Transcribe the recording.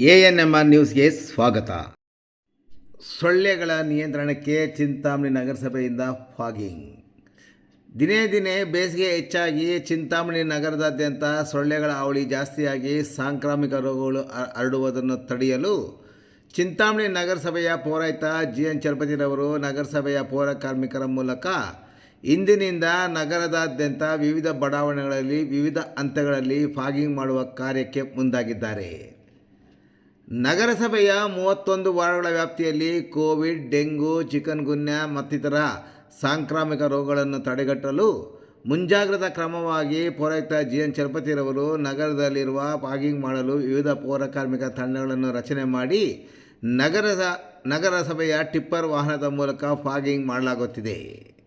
A N M R ನ್ಯೂಸ್ಗೆ ಸ್ವಾಗತ. ಸೊಳ್ಳೆಗಳ ನಿಯಂತ್ರಣಕ್ಕೆ ಚಿಂತಾಮಣಿ ನಗರಸಭೆಯಿಂದ ಫಾಗಿಂಗ್. ದಿನೇ ದಿನೇ ಬೇಸಿಗೆ ಹೆಚ್ಚಾಗಿ ಚಿಂತಾಮಣಿ ನಗರದಾದ್ಯಂತ ಸೊಳ್ಳೆಗಳ ಹಾವಳಿ ಜಾಸ್ತಿಯಾಗಿ ಸಾಂಕ್ರಾಮಿಕ ರೋಗಗಳು ಹರಡುವುದನ್ನು ತಡೆಯಲು ಚಿಂತಾಮಣಿ ನಗರಸಭೆಯ ಪೌರಾಯಿತ ಜಿ ಎನ್ ಚಲಪತಿರವರು ನಗರಸಭೆಯ ಪೌರ ಕಾರ್ಮಿಕರ ಮೂಲಕ ಇಂದಿನಿಂದ ನಗರದಾದ್ಯಂತ ವಿವಿಧ ಬಡಾವಣೆಗಳಲ್ಲಿ ವಿವಿಧ ಹಂತಗಳಲ್ಲಿ ಫಾಗಿಂಗ್ ಮಾಡುವ ಕಾರ್ಯಕ್ಕೆ ಮುಂದಾಗಿದ್ದಾರೆ. ನಗರಸಭೆಯ ಮೂವತ್ತೊಂದು ವಾರ್ಡ್ಗಳ ವ್ಯಾಪ್ತಿಯಲ್ಲಿ ಕೋವಿಡ್, ಡೆಂಗು ಚಿಕನ್ ಗುನ್ಯ ಮತ್ತಿತರ ಸಾಂಕ್ರಾಮಿಕ ರೋಗಗಳನ್ನು ತಡೆಗಟ್ಟಲು ಮುಂಜಾಗ್ರತಾ ಕ್ರಮವಾಗಿ ಪೌರಾಯುಕ್ತ ಜಿ ಎನ್ ಚಲಪತಿರವರು ನಗರದಲ್ಲಿರುವ ಪಾಗಿಂಗ್ ಮಾಡಲು ವಿವಿಧ ಪೌರ ಕಾರ್ಮಿಕ ತಂಡಗಳನ್ನು ರಚನೆ ಮಾಡಿ ನಗರದ ನಗರಸಭೆಯ ಟಿಪ್ಪರ್ ವಾಹನದ ಮೂಲಕ ಫಾಗಿಂಗ್ ಮಾಡಲಾಗುತ್ತಿದೆ.